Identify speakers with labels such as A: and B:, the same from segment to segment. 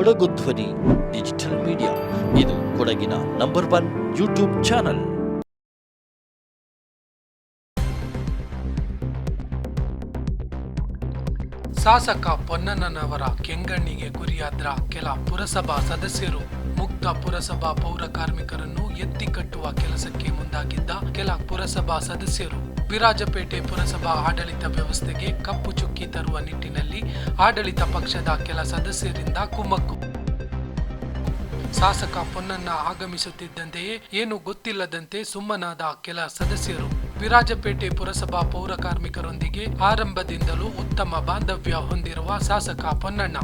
A: ಕೊಡಗು ಧ್ವನಿ, digital media. ಇದು ಕೊಡಗಿನ ನಂಬರ್ ಒನ್ ಯೂಟ್ಯೂಬ್ ಚಾನಲ್.
B: ಶಾಸಕ ಪೊನ್ನಣ್ಣನವರ ಕೆಂಗಣ್ಣಿಗೆ ಗುರಿಯಾದ್ರ ಕೆಲ ಪುರಸಭಾ ಸದಸ್ಯರು, ಮುಕ್ತ ಪುರಸಭಾ ಪೌರ ಕಾರ್ಮಿಕರನ್ನು ಎತ್ತಿ ಕಟ್ಟುವ ಕೆಲಸಕ್ಕೆ ಮುಂದಾಗಿದ್ದ ಕೆಲ ಪುರಸಭಾ ಸದಸ್ಯರು. ವಿರಾಜಪೇಟೆ ಪುರಸಭಾ ಆಡಳಿತ ವ್ಯವಸ್ಥೆಗೆ ಕಪ್ಪು ಚುಕ್ಕಿ ತರುವ ನಿಟ್ಟಿನಲ್ಲಿ ಆಡಳಿತ ಪಕ್ಷದ ಕೆಲ ಸದಸ್ಯರಿಂದ ಕುಮ್ಮಕ್ಕು. ಶಾಸಕ ಪೊನ್ನಣ್ಣ ಆಗಮಿಸುತ್ತಿದ್ದಂತೆಯೇ ಏನು ಗೊತ್ತಿಲ್ಲದಂತೆ ಸುಮ್ಮನಾದ ಕೆಲ ಸದಸ್ಯರು. ವಿರಾಜಪೇಟೆ ಪುರಸಭಾ ಪೌರ ಕಾರ್ಮಿಕರೊಂದಿಗೆ ಆರಂಭದಿಂದಲೂ ಉತ್ತಮ ಬಾಂಧವ್ಯ ಹೊಂದಿರುವ ಶಾಸಕ ಪೊನ್ನಣ್ಣ.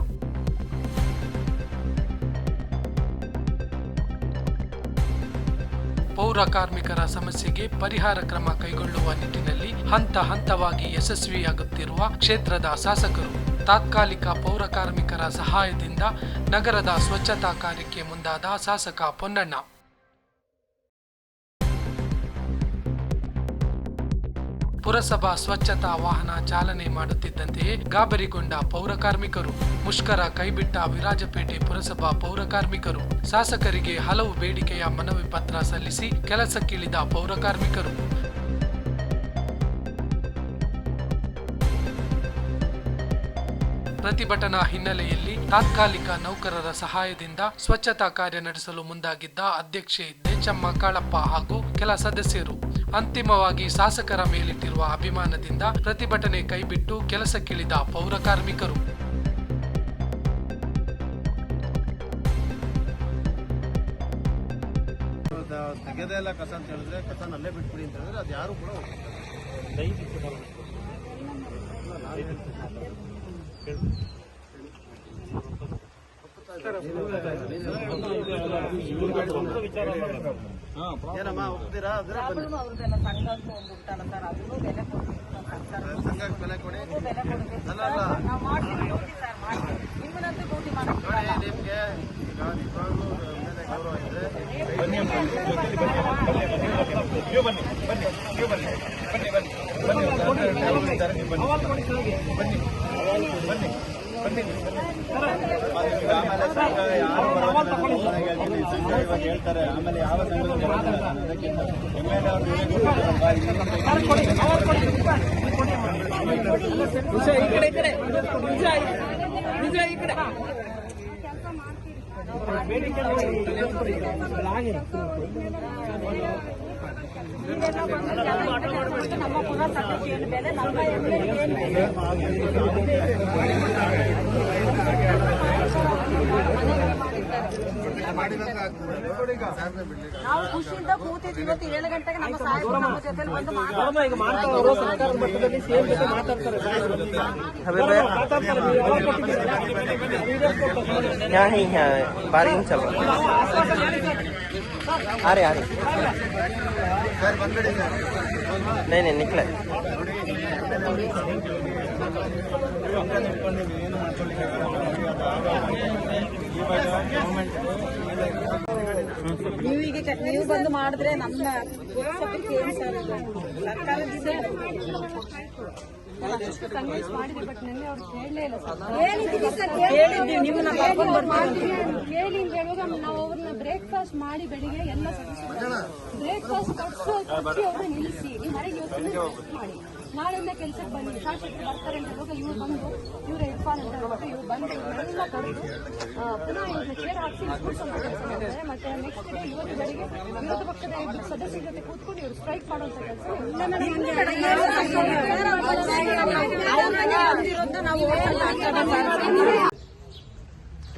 B: ಪೌರ ಕಾರ್ಮಿಕರ ಸಮಸ್ಯೆಗೆ ಪರಿಹಾರ ಕ್ರಮ ಕೈಗೊಳ್ಳುವ ನಿಟ್ಟಿನಲ್ಲಿ ಹಂತ ಹಂತವಾಗಿ ಯಶಸ್ವಿಯಾಗುತ್ತಿರುವ ಕ್ಷೇತ್ರದ ಶಾಸಕರು ತಾತ್ಕಾಲಿಕ ಪೌರ ಕಾರ್ಮಿಕರ ಸಹಾಯದಿಂದ ನಗರದ ಸ್ವಚ್ಛತಾ ಕಾರ್ಯಕ್ಕೆ ಮುಂದಾದ ಶಾಸಕ ಪೊನ್ನಣ್ಣ. ಪುರಸಭಾ ಸ್ವಚ್ಛತಾ ವಾಹನ ಚಾಲನೆ ಮಾಡುತ್ತಿದ್ದಂತೆಯೇ ಗಾಬರಿಗೊಂಡ ಪೌರ ಕಾರ್ಮಿಕರು, ಮುಷ್ಕರ ಕೈಬಿಟ್ಟ ವಿರಾಜಪೇಟೆ ಪುರಸಭಾ ಪೌರ ಕಾರ್ಮಿಕರು, ಶಾಸಕರಿಗೆ ಹಲವು ಬೇಡಿಕೆಯ ಮನವಿ ಪತ್ರ ಸಲ್ಲಿಸಿ ಕೆಲಸಕ್ಕಿಳಿದ ಪೌರ ಕಾರ್ಮಿಕರು. ಪ್ರತಿಭಟನಾ ಹಿನ್ನೆಲೆಯಲ್ಲಿ ತಾತ್ಕಾಲಿಕ ನೌಕರರ ಸಹಾಯದಿಂದ ಸ್ವಚ್ಛತಾ ಕಾರ್ಯ ನಡೆಸಲು ಮುಂದಾಗಿದ್ದ ಅಧ್ಯಕ್ಷೆ ದೇಚಮ್ಮ ಕಾಳಪ್ಪ ಹಾಗೂ ಕೆಲ ಸದಸ್ಯರು. ಅಂತಿಮವಾಗಿ ಶಾಸಕರ ಮೇಲಿಟ್ಟಿರುವ ಅಭಿಮಾನದಿಂದ ಪ್ರತಿಭಟನೆ ಕೈಬಿಟ್ಟು ಕೆಲಸಕ್ಕಿಳಿದ ಪೌರ ಕಾರ್ಮಿಕರು.
C: ತೆಗೆದೇ ಇಲ್ಲ ಕಸ ಅಂತ ಹೇಳಿದ್ರೆ ಕಸ ಅಲ್ಲೇ ಬಿಟ್ಬಿಡಿ ಅಂತ ಹೇಳಿದ್ರೆ ಅದು ಯಾರು ಕೂಡ ಒಪ್ಕೊಳಲ್ಲ. ಏನಮ್ಮ ಒಪ್ತೀರಾ ಅದ್ರ ಬನ್ನಿ
D: ಅಂತ ಸಂಘಕ್ಕೆ ಹೋಗ್ಬಿಡ್ತಾರ ಸರ್ ಅದನ್ನು ಬೆಲೆ
C: ಸಂಘಕ್ಕೆ ಬೆಲೆ ಕೊಡಿ
D: ಬೆಲೆ ಕೊಡ್ಬೇಕು
C: ಅಲ್ಲ ಅಲ್ಲ
D: ನಾವು ಮಾಡ್ತೀವಿ ನೋಡಿ ಸರ್ ಮಾಡ್ತೀವಿ ನಿಮ್ಮನ್ನಂತೂ ಡ್ಯೂಟಿ ಮಾಡಕ್
C: ನೋಡಿ ನಿಮ್ಗೆ ಈಗ ನಿಜವಾಗ್ಲೂ ಮೇಲೆ ಗೌರವ ಬನ್ನಿ ಬನ್ನಿ ಬನ್ನಿ ಬನ್ನಿ ಬನ್ನಿ ಹೇಳ್ತೀನಿ, ಸಂಘ ಇವಾಗ ಹೇಳ್ತಾರೆ ಆಮೇಲೆ ಯಾವ ಸಂಘದ ಬರೋದಿಲ್ಲ ನಾನು ಅದಕ್ಕೆ ಎಂ ಎಲ್ ಎ ಅವ್ರು ಹೇಳಿದ್ರು,
D: ನಮ್ಮ ಪುನಃ ಸದಸ್ಯರ ಬೆಲೆ ನಮ್ಮ ಎಮ್ಮೆ ಏನು ಬೆಲೆ ನಾವು ಖುಷಿಯಿಂದ ಕೂತಿದ್ವಿ ಇವತ್ತು ಏಳು ಗಂಟೆಗೆ ನಮ್ಮ ಸಾಹೇಬರು ನಮ್ಮ ಜೊತೆ ಬಂದು
E: यहाँ ही यहाँ बारिंग चल रहा आ रहे आ रहे
C: ಸರ್ ಬಂದ್ಬಿಡಿ ಸರ್
E: नहीं नहीं निकले
D: ನೀವೀಗ ನೀವು ಬಂದು ಮಾಡಿದ್ರೆ ನಮ್ಮ? ಸರ್ಕಾರದಿಂದ ಹೇಳಿದ್ದೀವಿ ಸರ್ ಹೇಳಿದ್ದೀವಿ ನಿಮ್ಮನ್ನ ಕರ್ಕೊಂಡು ಬರ್ತೀವಿ ಅಂತ.
F: ಕೇಳಿ ಹೇಳುವಾಗ ನಾವು ಅವ್ರನ್ನ ಬ್ರೇಕ್ಫಾಸ್ಟ್ ಮಾಡಿ ಬೆಳಿಗ್ಗೆ ಎಲ್ಲ ಬ್ರೇಕ್ಫಾಸ್ಟ್ ಕೊಟ್ಟು ಅವ್ರನ್ನ ನಿಲ್ಲಿಸಿ ನೀವು ಮನೆಗೆ ಮಾಡಿ ನಾಳೆಯಿಂದ ಕೆಲಸಕ್ಕೆ ಬನ್ನಿ. ಶಾಸಕರು ಬರ್ತಾರೆ ಅಂತ ಹೇಳುವಾಗ ಇವ್ರು ಬಂದು ಇವ್ರ ಇರ್ಫಾನ್ ಅಂತ ಹೋಗಿ ಇವ್ರು ಬಂದು ಇವ್ರನ್ನೆಲ್ಲ ಕರೆದು ಪುನಃ ಇವ್ರ ಚೇರ್ ಹಾಕಿ ಕೆಲಸ ಮಾಡ್ತಾರೆ. ಮತ್ತೆ ನೆಕ್ಸ್ಟ್ ಡೇ ಇವತ್ತು ಬೆಳಿಗ್ಗೆ ವಿರೋಧ ಪಕ್ಷದ ಇಬ್ಬರು ಸದಸ್ಯರ ಜೊತೆ ಕೂತ್ಕೊಂಡು ಇವರು ಸ್ಟ್ರೈಕ್ ಮಾಡುವಂತ
D: ಕೆಲಸ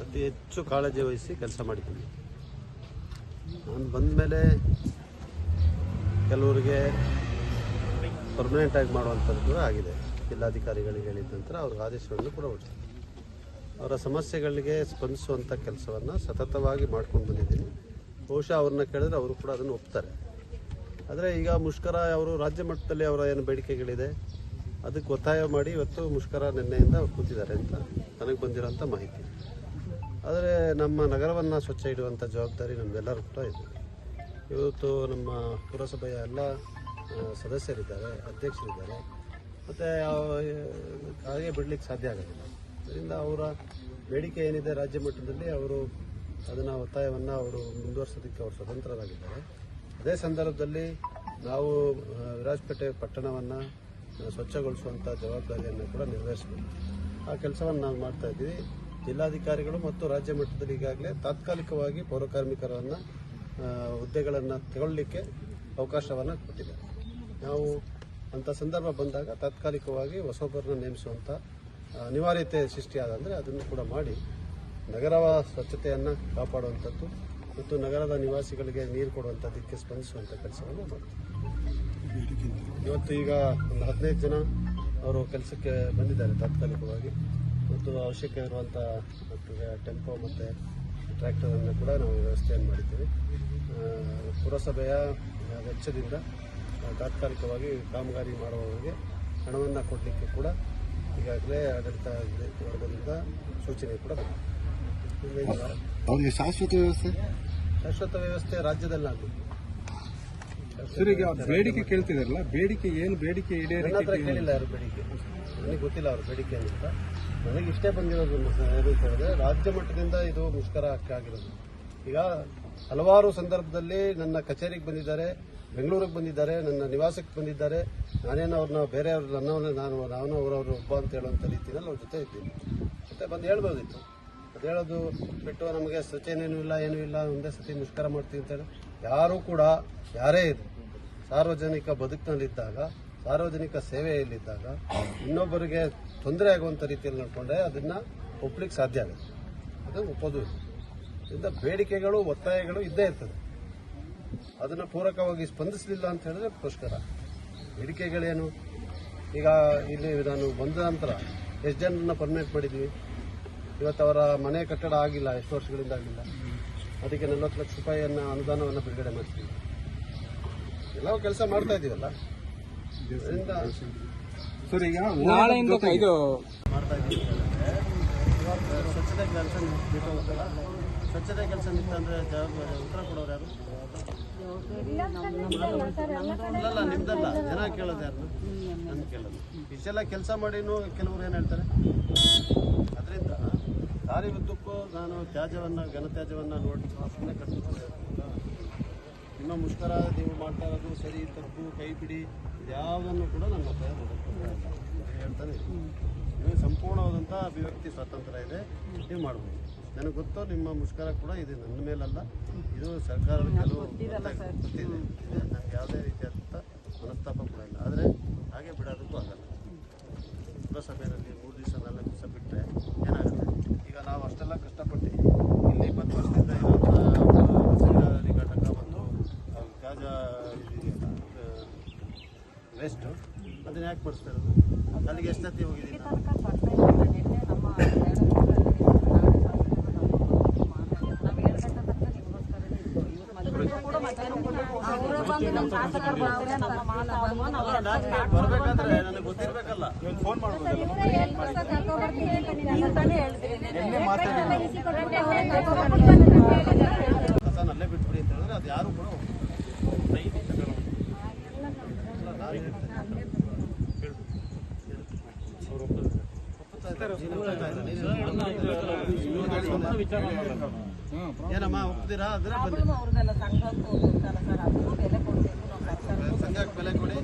C: ಅತಿ ಹೆಚ್ಚು ಕಾಳಜಿ ವಹಿಸಿ ಕೆಲಸ ಮಾಡಿದ್ದೀನಿ. ನಾನು ಬಂದ ಮೇಲೆ ಕೆಲವರಿಗೆ ಪರ್ಮನೆಂಟ್ ಆಗಿ ಮಾಡುವಂಥದ್ದು ಕೂಡ ಆಗಿದೆ. ಜಿಲ್ಲಾಧಿಕಾರಿಗಳಿಗೆ ಹೇಳಿದ ನಂತರ ಅವ್ರಿಗೆ ಆದೇಶವನ್ನು ಕೂಡ ಹೊರಡಿಸಿದೆ ಅವರ ಸಮಸ್ಯೆಗಳಿಗೆ ಸ್ಪಂದಿಸುವಂಥ ಕೆಲಸವನ್ನು ಸತತವಾಗಿ ಮಾಡ್ಕೊಂಡು ಬಂದಿದ್ದೀನಿ. ಬಹುಶಃ ಅವ್ರನ್ನ ಕೇಳಿದ್ರೆ ಅವರು ಕೂಡ ಅದನ್ನು ಒಪ್ತಾರೆ. ಆದರೆ ಈಗ ಮುಷ್ಕರ ಅವರು ರಾಜ್ಯ ಮಟ್ಟದಲ್ಲಿ ಅವರ ಏನು ಬೇಡಿಕೆಗಳಿದೆ, ಅದಕ್ಕೆ ಒತ್ತಾಯ ಮಾಡಿ ಇವತ್ತು ಮುಷ್ಕರ ನಿನ್ನೆಯಿಂದ ಅವ್ರು ಕೂತಿದ್ದಾರೆ ಅಂತ ನನಗೆ ಬಂದಿರೋಂಥ ಮಾಹಿತಿ. ಆದರೆ ನಮ್ಮ ನಗರವನ್ನು ಸ್ವಚ್ಛ ಇಡುವಂಥ ಜವಾಬ್ದಾರಿ ನಮ್ಮೆಲ್ಲರೂ ಕೂಡ ಇದೆ. ಇವತ್ತು ನಮ್ಮ ಪುರಸಭೆಯ ಎಲ್ಲ ಸದಸ್ಯರಿದ್ದಾರೆ, ಅಧ್ಯಕ್ಷರಿದ್ದಾರೆ. ಮತ್ತು ಹಾಗೆ ಬಿಡಲಿಕ್ಕೆ ಸಾಧ್ಯ ಆಗೋದಿಲ್ಲ. ಅದರಿಂದ ಅವರ ಬೇಡಿಕೆ ಏನಿದೆ ರಾಜ್ಯ ಮಟ್ಟದಲ್ಲಿ, ಅವರು ಅದನ್ನು ಒತ್ತಾಯವನ್ನು ಅವರು ಮುಂದುವರಿಸೋದಕ್ಕೆ ಅವರು ಸ್ವತಂತ್ರರಾಗಿದ್ದಾರೆ. ಅದೇ ಸಂದರ್ಭದಲ್ಲಿ ನಾವು ವಿರಾಜಪೇಟೆ ಪಟ್ಟಣವನ್ನು ಸ್ವಚ್ಛಗೊಳಿಸುವಂಥ ಜವಾಬ್ದಾರಿಯನ್ನು ಕೂಡ ನಿರ್ವಹಿಸಬೇಕು ಆ ಕೆಲಸವನ್ನು ನಾವು ಮಾಡ್ತಾ ಇದ್ದೀವಿ. ಜಿಲ್ಲಾಧಿಕಾರಿಗಳು ಮತ್ತು ರಾಜ್ಯ ಮಟ್ಟದಲ್ಲಿ ಈಗಾಗಲೇ ತಾತ್ಕಾಲಿಕವಾಗಿ ಪೌರಕಾರ್ಮಿಕರನ್ನು ಹುದ್ದೆಗಳನ್ನು ತಗೊಳ್ಳಲಿಕ್ಕೆ ಅವಕಾಶವನ್ನು ಕೊಟ್ಟಿದ್ದಾರೆ. ನಾವು ಅಂಥ ಸಂದರ್ಭ ಬಂದಾಗ ತಾತ್ಕಾಲಿಕವಾಗಿ ಹೊಸೊಬ್ಬರನ್ನ ನೇಮಿಸುವಂಥ ಅನಿವಾರ್ಯತೆ ಸೃಷ್ಟಿಯಾದಂದರೆ ಅದನ್ನು ಕೂಡ ಮಾಡಿ ನಗರ ಸ್ವಚ್ಛತೆಯನ್ನು ಕಾಪಾಡುವಂಥದ್ದು ಮತ್ತು ನಗರದ ನಿವಾಸಿಗಳಿಗೆ ನೀರು ಕೊಡುವಂಥದ್ದಕ್ಕೆ ಸ್ಪಂದಿಸುವಂಥ ಕೆಲಸವನ್ನು ಮಾಡ್ತೀವಿ. ಇವತ್ತು ಈಗ ಒಂದು ಹದಿನೈದು ಜನ ಅವರು ಕೆಲಸಕ್ಕೆ ಬಂದಿದ್ದಾರೆ ತಾತ್ಕಾಲಿಕವಾಗಿ. ಮತ್ತು ಅವಶ್ಯಕ ಇರುವಂಥ ಟೆಂಪೋ ಮತ್ತು ಟ್ರ್ಯಾಕ್ಟರನ್ನು ಕೂಡ ನಾವು ವ್ಯವಸ್ಥೆಯನ್ನು ಮಾಡಿದ್ದೀವಿ. ಪುರಸಭೆಯ ವೆಚ್ಚದಿಂದ ತಾತ್ಕಾಲಿಕವಾಗಿ ಕಾಮಗಾರಿ ಮಾಡುವವರಿಗೆ ಹಣವನ್ನು ಕೊಡಲಿಕ್ಕೆ ಕೂಡ ಈಗಾಗಲೇ ಆಡಳಿತ ವರ್ಗದಿಂದ ಸೂಚನೆ ಕೂಡ ಬಂದಿದೆ.
G: ಶಾಶ್ವತ ವ್ಯವಸ್ಥೆ?
C: ಶಾಶ್ವತ ವ್ಯವಸ್ಥೆ ರಾಜ್ಯದಲ್ಲಾಗಬೇಕು
H: ಸರ್ ಈಗ ಬೇಡಿಕೆ ಕೇಳ್ತಿದಾರಲ್ಲ ಬೇಡಿಕೆ ಏನು ಬೇಡಿಕೆ ಈಡೇರಿಕೆ
C: ಕೇಳಿಲ್ಲ ಯಾರು ಬೇಡಿಕೆ? ನನಗೆ ಗೊತ್ತಿಲ್ಲ ಅವ್ರ ಬೇಡಿಕೆ ಅಂತ. ನನಗೆ ಇಷ್ಟೇ ಬಂದಿರೋದು ಏನು ಅಂತ ಹೇಳಿದ್ರೆ ರಾಜ್ಯ ಮಟ್ಟದಿಂದ ಇದು ಮುಷ್ಕರ ಆಗಿರೋದು. ಈಗ ಹಲವಾರು ಸಂದರ್ಭದಲ್ಲಿ ನನ್ನ ಕಚೇರಿಗೆ ಬಂದಿದ್ದಾರೆ. ಬೆಂಗಳೂರಿಗೆ ಬಂದಿದ್ದಾರೆ, ನನ್ನ ನಿವಾಸಕ್ಕೆ ಬಂದಿದ್ದಾರೆ. ನಾನೇನು ಅವ್ರನ್ನ ಬೇರೆಯವ್ರ ನನ್ನವನ್ನ ನಾನು ನಾನು ಅವರವ್ರ ಒಬ್ಬ ಅಂತ ಹೇಳುವಂಥ ರೀತಿಯಲ್ಲಿ ಅವ್ರ ಜೊತೆ ಇದ್ದೀನಿ. ಮತ್ತೆ ಬಂದು ಹೇಳ್ಬೋದಿತ್ತು. ಅದು ಹೇಳೋದು ಬಿಟ್ಟು ನಮಗೆ ಸೂಚನೆನೂ ಇಲ್ಲ, ಏನೂ ಇಲ್ಲ. ಒಂದೇ ಸತಿ ಮುಷ್ಕರ ಮಾಡ್ತೀವಿ ಅಂತೇಳಿ ಯಾರೂ ಕೂಡ, ಯಾರೇ ಇದು ಸಾರ್ವಜನಿಕ ಬದುಕಿನಲ್ಲಿದ್ದಾಗ, ಸಾರ್ವಜನಿಕ ಸೇವೆಯಲ್ಲಿದ್ದಾಗ ಇನ್ನೊಬ್ಬರಿಗೆ ತೊಂದರೆ ಆಗುವಂಥ ರೀತಿಯಲ್ಲಿ ನಡ್ಕೊಂಡ್ರೆ ಅದನ್ನು ಒಪ್ಲಿಕ್ಕೆ ಸಾಧ್ಯ ಆಗುತ್ತೆ. ಅದು ಒಪ್ಪೋದು ಇದರಿಂದ ಬೇಡಿಕೆಗಳು, ಒತ್ತಾಯಗಳು ಇದ್ದೇ ಇರ್ತದೆ. ಅದನ್ನು ಪೂರಕವಾಗಿ ಸ್ಪಂದಿಸಲಿಲ್ಲ ಅಂತ ಹೇಳಿದ್ರೆ ಪುಷ್ಕರ ಬೇಡಿಕೆಗಳೇನು? ಈಗ ಇಲ್ಲಿ ನಾನು ಬಂದ ನಂತರ ಎಷ್ಟು ಜನರನ್ನ ಪರ್ಮನೆಂಟ್ ಮಾಡಿದ್ವಿ. ಇವತ್ತು ಅವರ ಮನೆ ಕಟ್ಟಡ ಆಗಿಲ್ಲ ಎಷ್ಟು ವರ್ಷಗಳಿಂದ ಆಗಿಲ್ಲ. ಅದಕ್ಕೆ ನಲವತ್ತು ಲಕ್ಷ ರೂಪಾಯಿಯನ್ನು ಅನುದಾನವನ್ನು ಬಿಡುಗಡೆ ಮಾಡ್ತೀವಿ. ಎಲ್ಲ ಕೆಲಸ ಮಾಡ್ತಾ ಇದೀವಲ್ಲ? ಅದರಿಂದ
H: ಸರ್ ಈಗ
E: ನಾಳೆಯಿಂದ ಇದು
C: ಮಾಡ್ತಾ ಇದ್ದೀವಿ ಸ್ವಚ್ಛತೆ ಕೆಲಸ ಸ್ವಚ್ಛತೆ ಕೆಲಸ ನಿಂತಂದ್ರೆ ಜವಾಬ್ದಾರಿ ಉತ್ತರ ಕೊಡೋರು ಯಾರು? ಅಲ್ಲಲ್ಲ ನಿಮ್ದಲ್ಲ. ಜನ ಕೇಳೋದು ಯಾರು ನನ್ನ ಕೇಳೋದು. ಇಷ್ಟೆಲ್ಲ ಕೆಲಸ ಮಾಡಿನೂ ಕೆಲವರು ಏನು ಹೇಳ್ತಾರೆ? ಅದರಿಂದ ದಾರಿ ಉದ್ದಕ್ಕೂ ನಾನು ತ್ಯಾಜ್ಯವನ್ನು, ಘನತ್ಯಾಜ್ಯವನ್ನು ನೋಡಿ ಸುಮ್ಮನೆ ಕಟ್ಟಿಸ್ಕೊಂಡು ನಿಮ್ಮ ಮುಷ್ಕರ, ನೀವು ಮಾಡ್ತಾ ಇರೋದು ಸರಿ, ತಪ್ಪು ಕೈ ಬಿಡಿ ಯಾವುದನ್ನು ಕೂಡ ನನ್ನ ಹೇಳ್ತಾನೆ. ನೀವು ಸಂಪೂರ್ಣವಾದಂಥ ಅಭಿವ್ಯಕ್ತಿ, ಸ್ವಾತಂತ್ರ್ಯ ಇದೆ. ನೀವು ಮಾಡ್ಬೋದು. ನನಗೆ ಗೊತ್ತು ನಿಮ್ಮ ಮುಷ್ಕರ ಕೂಡ ಇದು ನನ್ನ ಮೇಲಲ್ಲ. ಇದು ಸರ್ಕಾರದ ಕೆಲವು ಗೊತ್ತಿದೆ. ನನಗೆ ಯಾವುದೇ ರೀತಿಯಾದಂಥ ಮನಸ್ತಾಪ ಕೂಡ ಇಲ್ಲ ಆದರೆ ಹಾಗೆ ಬಿಡೋದಕ್ಕೂ ಆಗಲ್ಲ. ಪುರಸಭೆಯಲ್ಲಿ ಮೂರು ದಿವಸ ನಾಲ್ಕು ದಿವಸ ಬಿಟ್ಟರೆ ಏನಾಗುತ್ತೆ? ಈಗ ನಾವು ಅಷ್ಟೆಲ್ಲ ಕಷ್ಟಪಟ್ಟು ಇಲ್ಲಿ ಇಪ್ಪತ್ತು ವರ್ಷದಿಂದ ಇರೋಂಥ ಘಟಕ ಮತ್ತು ತ್ಯಾಜ್ಯ ವೇಸ್ಟು ಅದನ್ನ ಯಾಕೆ ಮಾಡಿಸ್ತಾ ಇರೋದು? ಅಲ್ಲಿಗೆ ಎಷ್ಟು ಸತಿ ಹೋಗಿದ್ದೀನಿ ನಾನು?
D: ಅವರು ಬಂದು ನಮ್ಮ ಶಾಸಕರು ಬರ್ತಾರೆ ನಮ್ಮ ಮಾತಾಡುವ ನಾವು
C: ಬರ್ಬೇಕಾದ್ರೆ ನನಗೆ ಗೊತ್ತಿರಬೇಕಲ್ಲ
D: ಫೋನ್
C: ಕಸ ನಲ್ಲೇ ಬಿಟ್ಬಿಡಿ ಅಂತ ಹೇಳಿದ್ರೆ ಅದು ಯಾರು ಕೂಡ ಏನಮ್ಮ
D: ಸಂಘಕ್ಕೆ ಬೆಲೆ
C: ಕೊಡಿ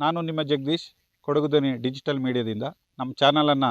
I: ನಾನು ನಿಮ್ಮ ಜಗದೀಶ್ ಕೊಡಗುದನಿ ಡಿಜಿಟಲ್ ಮೀಡಿಯಾದಿಂದ ನಮ್ಮ ಚಾನಲನ್ನು